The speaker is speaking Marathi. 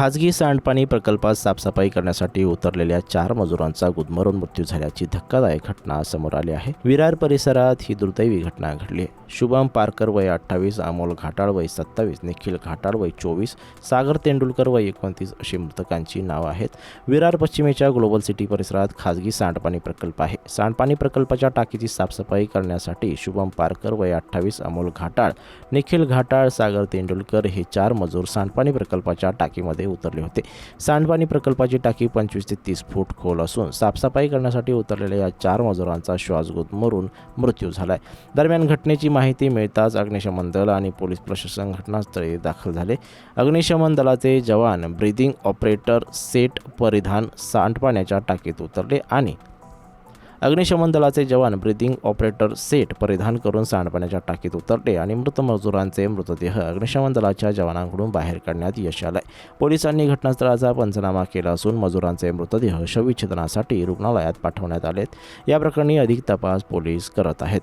खाजगी सांडपाणी प्रकल्पात साफसफाई करण्यासाठी उतरलेल्या चार मजुरांचा गुदमरून मृत्यू झाल्याची धक्कादायक घटना समोर आली आहे. विरार परिसरात ही दुर्दैवी घटना घडली आहे. शुभम पारकर वय अठ्ठावीस अमोल घाटाळ वय सत्तावीस निखिल घाटाळ वय चोवीस सागर तेंडुलकर वय एकोणतीस अशी मृतकांची नावं आहेत. विरार पश्चिमेच्या ग्लोबल सिटी परिसरात खाजगी सांडपाणी प्रकल्प आहे. सांडपाणी प्रकल्पाच्या टाकीची साफसफाई करण्यासाठी शुभम पारकर वय अठ्ठावीस अमोल घाटाळ निखिल घाटाळ सागर तेंडुलकर हे चार मजूर सांडपाणी प्रकल्पाच्या टाकीमध्ये उतरले होते. सांडपाणी प्रकल्पाची टाकी पंचवीस ते तीस फूट खोल असून साफसफाई करण्यासाठी उतरलेल्या या चार मजुरांचा श्वास मरून मृत्यू झालाय. दरम्यान घटनेची माहिती मिळताच अग्निशमन दल आणि पोलीस प्रशासन घटनास्थळी दाखल झाले. अग्निशमन दलाचे जवान ब्रिदिंग ऑपरेटर सेट परिधान सांडपाण्याच्या टाकीत उतरले आणि अग्निशमन दलाचे जवान ब्रिदिंग ऑपरेटर सेट परिधान करून सांडपाण्याच्या टाकीत उतरले आणि मृत मजुरांचे मृतदेह अग्निशमन दलाच्या जवानांकडून बाहेर काढण्यात यश आलंय. पोलिसांनी घटनास्थळाचा पंचनामा केला असून मजुरांचे मृतदेह शवविच्छेदनासाठी रुग्णालयात पाठवण्यात आलेत. या प्रकरणी अधिक तपास पोलीस करत आहेत.